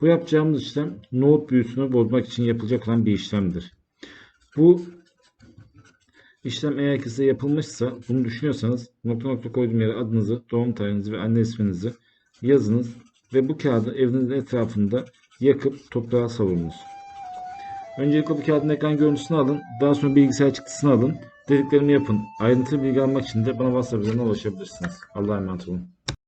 Bu yapacağımız işlem nohut büyüsünü bozmak için yapılacak olan bir işlemdir. Bu işlem eğer ki size yapılmışsa bunu düşünüyorsanız nokta nokta koyduğum yere adınızı, doğum tarihinizi ve anne isminizi yazınız ve bu kağıdı evinizin etrafında yakıp toprağa savurunuz. Öncelikle bu kağıdın ekran görüntüsünü alın. Daha sonra bilgisayar çıktısını alın. Dediklerimi yapın. Ayrıntılı bilgi almak için de bana WhatsApp üzerinden ulaşabilirsiniz. Allah'a emanet olun.